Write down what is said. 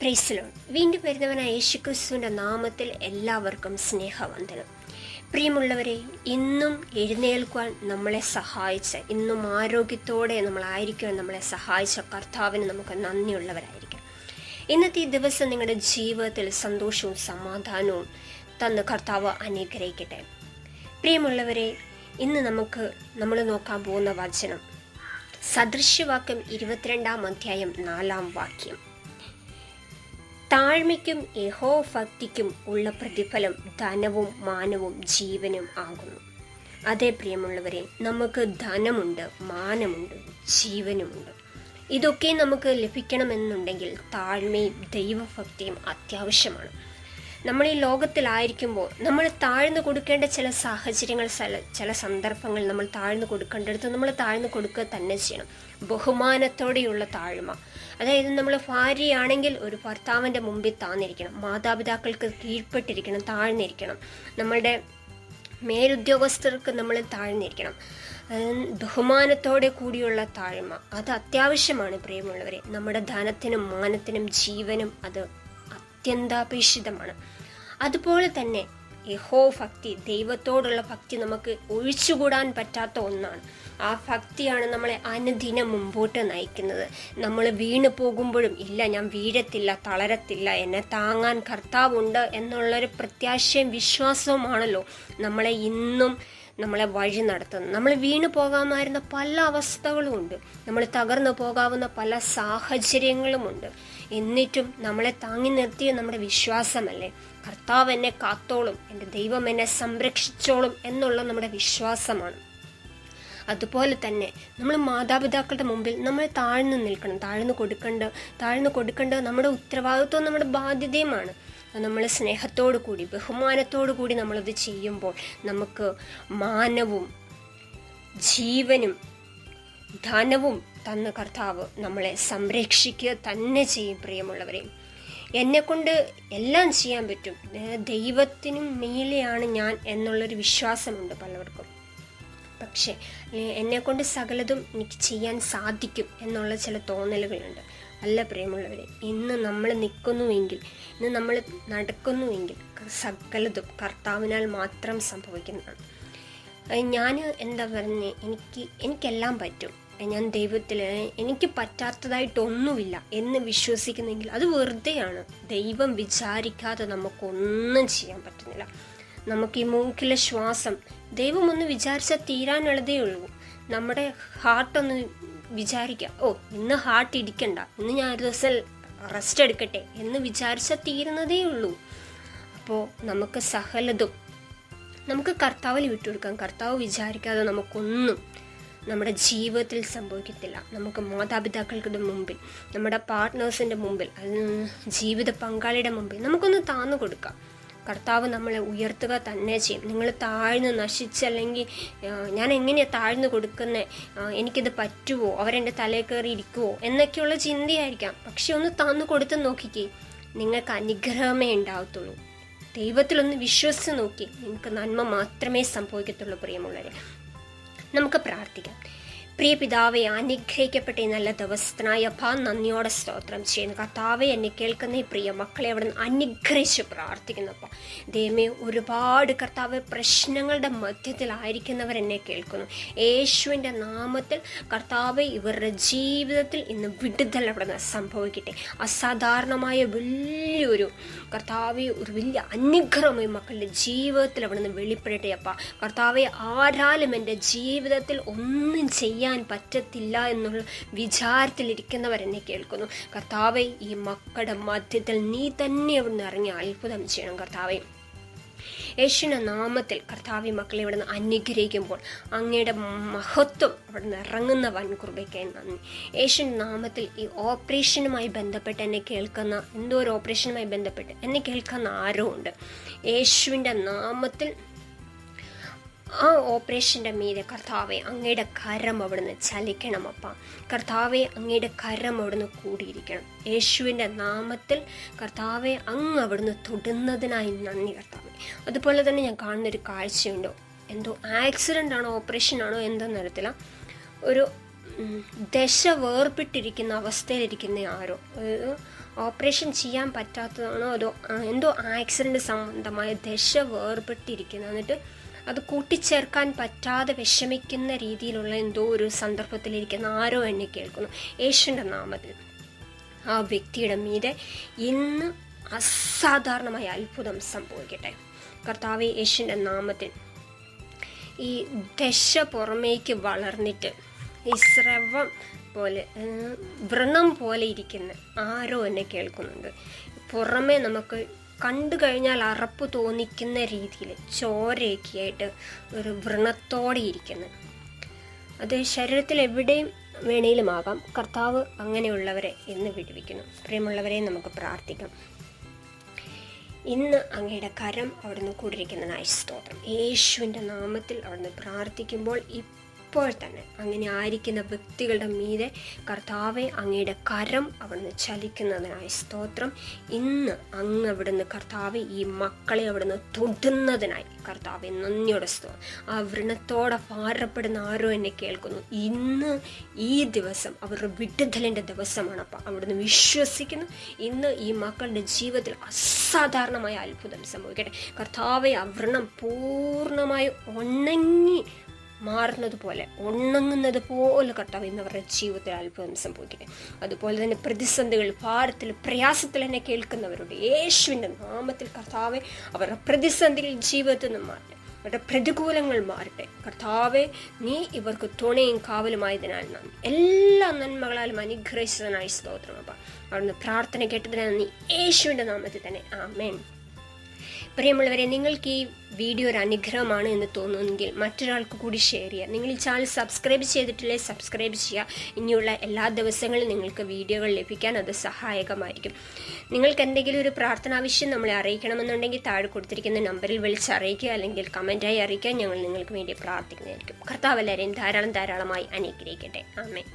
പ്രൈസലോൺ വീണ്ടും വരുന്നവനായ യേശുക്രിസ്തുവിന്റെ നാമത്തിൽ എല്ലാവർക്കും സ്നേഹവന്ദനം. പ്രിയമുള്ളവരെ ഇന്നും എഴുന്നേൽക്കുവാൻ നമ്മളെ സഹായിച്ച ഇന്നും ആരോഗ്യത്തോടെ നമ്മളായിരിക്കുവാൻ നമ്മളെ സഹായിച്ച കർത്താവിന് നമുക്ക് നന്ദിയുള്ളവരായിരിക്കും. ഇന്നത്തെ ഈ ദിവസം നിങ്ങളുടെ ജീവിതത്തിൽ സന്തോഷവും സമാധാനവും തന്ന് കർത്താവ് അനുഗ്രഹിക്കട്ടെ. പ്രിയമുള്ളവരെ ഇന്ന് നമുക്ക് നമ്മൾ നോക്കാൻ പോകുന്ന വചനം സദൃശ്യവാക്യം ഇരുപത്തിരണ്ടാം അധ്യായം നാലാം വാക്യം. താഴ്മയ്ക്കും യഹോഭക്തിക്കും ഉള്ള പ്രതിഫലം ധനവും മാനവും ജീവനും ആകുന്നു. അതേ പ്രിയമുള്ളവരെ നമുക്ക് ധനമുണ്ട് മാനമുണ്ട് ജീവനുമുണ്ട്. ഇതൊക്കെ നമുക്ക് ലഭിക്കണമെന്നുണ്ടെങ്കിൽ താഴ്മയും ദൈവഭക്തിയും അത്യാവശ്യമാണ്. നമ്മൾ ഈ ലോകത്തിലായിരിക്കുമ്പോൾ നമ്മൾ താഴ്ന്നു കൊടുക്കേണ്ട ചില സാഹചര്യങ്ങൾ ചില സന്ദർഭങ്ങൾ നമ്മൾ താഴ്ന്നു കൊടുക്കേണ്ടടുത്ത് നമ്മൾ താഴ്ന്നു കൊടുക്കുക തന്നെ ചെയ്യണം. ബഹുമാനത്തോടെയുള്ള താഴ്മ. അതായത് നമ്മൾ ഭാര്യയാണെങ്കിൽ ഒരു ഭർത്താവിന്റെ മുമ്പിൽ താന്നിരിക്കണം. മാതാപിതാക്കൾക്ക് കീഴ്പ്പെട്ടിരിക്കണം താഴ്ന്നിരിക്കണം. നമ്മളുടെ മേലുദ്യോഗസ്ഥർക്ക് നമ്മൾ താഴ്ന്നിരിക്കണം. ബഹുമാനത്തോടെ കൂടിയുള്ള താഴ്മ. അത് അത്യാവശ്യമാണ് പ്രിയമുള്ളവരെ. നമ്മുടെ ധനത്തിനും മാനത്തിനും ജീവനും അത് അത്യന്താപേക്ഷിതമാണ്. അതുപോലെ തന്നെ യഹോ ഭക്തി ദൈവത്തോടുള്ള ഭക്തി നമുക്ക് ഒഴിച്ചുകൂടാൻ പറ്റാത്ത ഒന്നാണ്. ആ ഭക്തിയാണ് നമ്മളെ അനുദിനം മുമ്പോട്ട് നയിക്കുന്നത്. നമ്മൾ വീണു പോകുമ്പോഴും ഇല്ല ഞാൻ വീഴത്തില്ല തളരത്തില്ല എന്നെ താങ്ങാൻ കർത്താവുണ്ട് എന്നുള്ളൊരു പ്രത്യാശയും വിശ്വാസവുമാണല്ലോ നമ്മളെ ഇന്നും നമ്മളെ വഴി നടത്തുന്നത് നമ്മൾ വീണു പോകാമായിരുന്ന പല അവസ്ഥകളുമുണ്ട് നമ്മൾ തകർന്നു പോകാവുന്ന പല സാഹചര്യങ്ങളുമുണ്ട് എന്നിട്ടും നമ്മളെ താങ്ങി നിർത്തിയ നമ്മുടെ വിശ്വാസമല്ലേ? കർത്താവ് എന്നെ കാത്തോളും. എന്റെ ദൈവം എന്നെ സംരക്ഷിച്ചോളും എന്നുള്ള നമ്മുടെ വിശ്വാസമാണ്. അതുപോലെ തന്നെ നമ്മൾ മാതാപിതാക്കളുടെ മുമ്പിൽ നമ്മൾ താഴ്ന്നു നിൽക്കണം. താഴ്ന്നു കൊടുക്കേണ്ട താഴ്ന്നു കൊടുക്കേണ്ടത് നമ്മുടെ ഉത്തരവാദിത്വം നമ്മുടെ ബാധ്യതയുമാണ്. നമ്മൾ സ്നേഹത്തോടു കൂടി ബഹുമാനത്തോടു കൂടി നമ്മളത് ചെയ്യുമ്പോൾ നമുക്ക് മാനവും ജീവനും ധനവും തന്ന കർത്താവ് നമ്മളെ സംരക്ഷിക്കുക തന്നെ ചെയ്യും പ്രിയമുള്ളവരെ. എന്നെക്കൊണ്ട് എല്ലാം ചെയ്യാൻ പറ്റും. ദൈവത്തിനും മേലെയാണ് ഞാൻ എന്നുള്ളൊരു വിശ്വാസമുണ്ട് പലവർക്കും പക്ഷേ എന്നെക്കൊണ്ട് സകലതും എനിക്ക് ചെയ്യാൻ സാധിക്കും എന്നുള്ള ചില തോന്നലുകളുണ്ട്. അല്ല പ്രിയമുള്ളവരെ ഇന്ന് നമ്മൾ നിൽക്കുന്നുവെങ്കിൽ ഇന്ന് നമ്മൾ നടക്കുന്നുവെങ്കിൽ സകലതും കർത്താവിനാൽ മാത്രം സംഭവിക്കുന്നതാണ്. ഞാൻ എന്താ പറഞ്ഞ് എനിക്ക് എനിക്കെല്ലാം പറ്റും. ഞാൻ ദൈവത്തിൽ എനിക്ക് പറ്റാത്തതായിട്ടൊന്നുമില്ല എന്ന് വിശ്വസിക്കുന്നെങ്കിൽ അത് വെറുതെയാണ്. ദൈവം വിചാരിക്കാതെ നമുക്കൊന്നും ചെയ്യാൻ പറ്റുന്നില്ല. നമുക്ക് ഈ മൂക്കിലെ ശ്വാസം ദൈവം ഒന്ന് വിചാരിച്ചാൽ തീരാനുള്ളതേ ഉള്ളൂ. നമ്മുടെ ഹാർട്ടൊന്ന് വിചാരിക്കുക ഓ ഇന്ന് ഹാർട്ട് ഇടിക്കണ്ട. ഇന്ന് ഞാൻ ഒരു ദിവസം റെസ്റ്റ് എടുക്കട്ടെ എന്ന് വിചാരിച്ചാൽ തീരുന്നതേ ഉള്ളൂ. അപ്പോൾ നമുക്ക് സഹലതും നമുക്ക് കർത്താവിൽ വിട്ടുകൊടുക്കാം. കർത്താവ് വിചാരിക്കാതെ നമുക്കൊന്നും നമ്മുടെ ജീവിതത്തിൽ സംഭവിക്കത്തില്ല. നമുക്ക് മാതാപിതാക്കൾക്കുടെ മുമ്പിൽ നമ്മുടെ പാർട്ട്നേഴ്സിന്റെ മുമ്പിൽ ജീവിത പങ്കാളിയുടെ മുമ്പിൽ നമുക്കൊന്ന് താന്നു കൊടുക്കാം. കർത്താവ് നമ്മളെ ഉയർത്തുക തന്നെ ചെയ്യും. നിങ്ങൾ താഴ്ന്ന് നശിച്ചല്ലെങ്കിൽ ഞാൻ എങ്ങനെയാണ് താഴ്ന്നു കൊടുക്കുന്നത് എനിക്കിത് പറ്റുമോ അവരെന്റെ തലയിൽ കയറി ഇരിക്കുമോ എന്നൊക്കെയുള്ള ചിന്തയായിരിക്കാം. പക്ഷെ ഒന്ന് താന്നു കൊടുത്ത് നോക്കിക്കേ നിങ്ങൾക്ക് അനുഗ്രഹമേ ഉണ്ടാവത്തുള്ളൂ. ദൈവത്തിലൊന്ന് വിശ്വസിച്ച് നോക്കി നിങ്ങൾക്ക് നന്മ മാത്രമേ സംഭവിക്കത്തുള്ളൂ പ്രിയമുള്ളവരെ. നമുക്ക് പ്രാർത്ഥിക്കാം. പ്രിയ പിതാവെ അനുഗ്രഹിക്കപ്പെട്ട ഈ നല്ല ദിവസത്തിനായി അപ്പ നന്ദിയോടെ സ്തോത്രം ചെയ്യുന്നു. കർത്താവെ എന്നെ കേൾക്കുന്ന ഈ പ്രിയ മക്കളെ അവിടെ നിന്ന് അനുഗ്രഹിച്ച് പ്രാർത്ഥിക്കുന്നപ്പ ദൈവമേ ഒരുപാട് കർത്താവ് പ്രശ്നങ്ങളുടെ മധ്യത്തിലായിരിക്കുന്നവർ എന്നെ കേൾക്കുന്നു. യേശുവിന്റെ നാമത്തിൽ കർത്താവ് ഇവരുടെ ജീവിതത്തിൽ ഇന്ന് വിടുതൽ അവിടെ നിന്ന് സംഭവിക്കട്ടെ. അസാധാരണമായ വലിയൊരു കർത്താവെ ഒരു വലിയ അനുഗ്രഹമായി മക്കളുടെ ജീവിതത്തിൽ അവിടെ നിന്ന് വെളിപ്പെടട്ടെ അപ്പ. കർത്താവെ ആരാലും എന്റെ ജീവിതത്തിൽ ഒന്നും ചെയ്യാൻ ചെയ്യാൻ പറ്റത്തില്ല എന്നുള്ള വിചാരത്തിലിരിക്കുന്നവർ എന്നെ കേൾക്കുന്നു. കർത്താവെ ഈ മക്കളുടെ മധ്യത്തിൽ നീ തന്നെ അവിടുന്ന് ഇറങ്ങി അത്ഭുതം ചെയ്യണം കർത്താവെ. യേശുവിന്റെ നാമത്തിൽ കർത്താവി മക്കളെ ഇവിടുന്ന് അനുഗ്രഹിക്കുമ്പോൾ അങ്ങയുടെ മഹത്വം അവിടുന്ന് ഇറങ്ങുന്ന വൻ കൃപയ്ക്കായി നന്ദി. യേശുവിന്റെ നാമത്തിൽ ഈ ഓപ്പറേഷനുമായി ബന്ധപ്പെട്ട് എന്നെ കേൾക്കുന്ന എന്തോ ഒരു ഓപ്പറേഷനുമായി ബന്ധപ്പെട്ട് എന്നെ കേൾക്കുന്ന ആരോ ഉണ്ട് യേശുവിന്റെ നാമത്തിൽ ആ ഓപ്പറേഷന്റെ മീതെ കർത്താവെ അങ്ങയുടെ കരം അവിടുന്ന് ചലിക്കണം അപ്പ. കർത്താവെ അങ്ങയുടെ കരം അവിടുന്ന് കൂടിയിരിക്കണം. യേശുവിന്റെ നാമത്തിൽ കർത്താവെ അങ്ങ് അവിടുന്ന് തൊടുന്നതിനായി നന്ദി കർത്താവെ. അതുപോലെ തന്നെ ഞാൻ കാണുന്നൊരു കാഴ്ചയുണ്ടോ? എന്തോ ആക്സിഡന്റ് ആണോ ഓപ്പറേഷൻ ആണോ എന്താണെന്ന് അറിയത്തില്ല. ഒരു ദശ വേർപിട്ടിരിക്കുന്ന അവസ്ഥയിലിരിക്കുന്ന ആരോ? ഓപ്പറേഷൻ ചെയ്യാൻ പറ്റാത്തതാണോ? അതോ എന്തോ ആക്സിഡന്റ് സംബന്ധമായ ദശ വേർപ്പെട്ടിരിക്കുന്ന എന്നിട്ട് അത് കൂട്ടിച്ചേർക്കാൻ പറ്റാതെ വിഷമിക്കുന്ന രീതിയിലുള്ള എന്തോ ഒരു സന്ദർഭത്തിലിരിക്കുന്ന ആരോ എന്നെ കേൾക്കുന്നു. യേശുവിന്റെ നാമത്തിൽ. ആ വ്യക്തിയുടെ മീതെ ഇന്ന് അസാധാരണമായ അത്ഭുതം സംഭവിക്കട്ടെ. കർത്താവ് യേശുവിന്റെ നാമത്തിൽ. ഈ ദശ പുറമേക്ക് വളർന്നിട്ട് ഈ സ്രവം പോലെ വ്രണം പോലെ ഇരിക്കുന്ന ആരോ എന്നെ കേൾക്കുന്നുണ്ട്. പുറമേ നമുക്ക് കണ്ടു കഴിഞ്ഞാൽ അറപ്പ് തോന്നിക്കുന്ന രീതിയിൽ ചോരയൊക്കെയായിട്ട് ഒരു വ്രണത്തോടെ ഇരിക്കുന്നത് അത് ശരീരത്തിൽ എവിടെയും വേണേലുമാകാം. കർത്താവ് അങ്ങനെയുള്ളവരെ ഇന്ന് വിടുവിക്കുന്നു. പ്രിയമുള്ളവരെ നമുക്ക് പ്രാർത്ഥിക്കാം. ഇന്ന് അങ്ങയുടെ കരം അവിടുന്ന് കൂടിയിരിക്കുന്നതായി സ്തോത്രം. യേശുവിന്റെ നാമത്തിൽ അവിടുന്ന് പ്രാർത്ഥിക്കുമ്പോൾ ഇപ്പോൾ തന്നെ അങ്ങനെ ആയിരിക്കുന്ന വ്യക്തികളുടെ മീതെ കർത്താവെ അങ്ങയുടെ കരം അവിടുന്ന് ചലിക്കുന്നതിനായി സ്തോത്രം. ഇന്ന് അങ്ങ് അവിടുന്ന് കർത്താവെ ഈ മക്കളെ അവിടുന്ന് തൊടുന്നതിനായി കർത്താവെ നന്ദിയുടെ സ്തോത്രം ആ വ്രണത്തോടെ ഭാരപ്പെടുന്ന ആരോ എന്നെ കേൾക്കുന്നു. ഇന്ന് ഈ ദിവസം അവരുടെ വിടുതലിന്റെ ദിവസമാണ് അപ്പം. അവിടുന്ന് വിശ്വസിക്കുന്നു. ഇന്ന് ഈ മക്കളുടെ ജീവിതത്തിൽ അസാധാരണമായ അത്ഭുതം സംഭവിക്കട്ടെ. കർത്താവെ ആ വ്രണം പൂർണമായി ഉണങ്ങി മാറുന്നത് പോലെ ഉണങ്ങുന്നത് പോലെ കർത്താവ് ഇന്ന് അവരുടെ ജീവിതത്തിൽ അത്ഭുതം സംഭവിക്കട്ടെ. അതുപോലെ തന്നെ പ്രതിസന്ധികൾ ഭാരത്തിൽ പ്രയാസത്തിൽ എന്നെ കേൾക്കുന്നവരുടെ യേശുവിന്റെ നാമത്തിൽ കർത്താവെ അവരുടെ പ്രതിസന്ധികൾ ജീവിതത്തിൽ നിന്ന് മാറട്ടെ. അവരുടെ പ്രതികൂലങ്ങൾ മാറട്ടെ. കർത്താവെ നീ ഇവർക്ക് തുണയും കാവലുമായതിനാൽ നന്ദി. എല്ലാ നന്മകളാലും അനുഗ്രഹിച്ചതിനായി സ്തോത്രം അവിടുന്ന് പ്രാർത്ഥന കേട്ടതിനാൽ നീ യേശുവിന്റെ നാമത്തിൽ തന്നെ. ആമേൻ. പ്രിയമുള്ളവരെ നിങ്ങൾക്ക് ഈ വീഡിയോ ഒരു അനുഗ്രഹമാണ് എന്ന് തോന്നുമെങ്കിൽ മറ്റൊരാൾക്ക് കൂടി ഷെയർ ചെയ്യുക. നിങ്ങൾ ഈ ചാനൽ സബ്സ്ക്രൈബ് ചെയ്തിട്ടില്ലേ സബ്സ്ക്രൈബ് ചെയ്യുക. ഇനിയുള്ള എല്ലാ ദിവസങ്ങളും നിങ്ങൾക്ക് വീഡിയോകൾ ലഭിക്കാൻ അത് സഹായകമായിരിക്കും. നിങ്ങൾക്ക് എന്തെങ്കിലും ഒരു പ്രാർത്ഥനാവശ്യം നമ്മളെ അറിയിക്കണമെന്നുണ്ടെങ്കിൽ താഴെ കൊടുത്തിരിക്കുന്ന നമ്പറിൽ വിളിച്ച് അറിയിക്കുക അല്ലെങ്കിൽ കമന്റായി അറിയിക്കാൻ ഞങ്ങൾ നിങ്ങൾക്ക് വേണ്ടി പ്രാർത്ഥിക്കുന്നതായിരിക്കും. കർത്താവ് എല്ലാവരെയും ധാരാളം ധാരാളമായി അനുഗ്രഹിക്കട്ടെ. ആമേ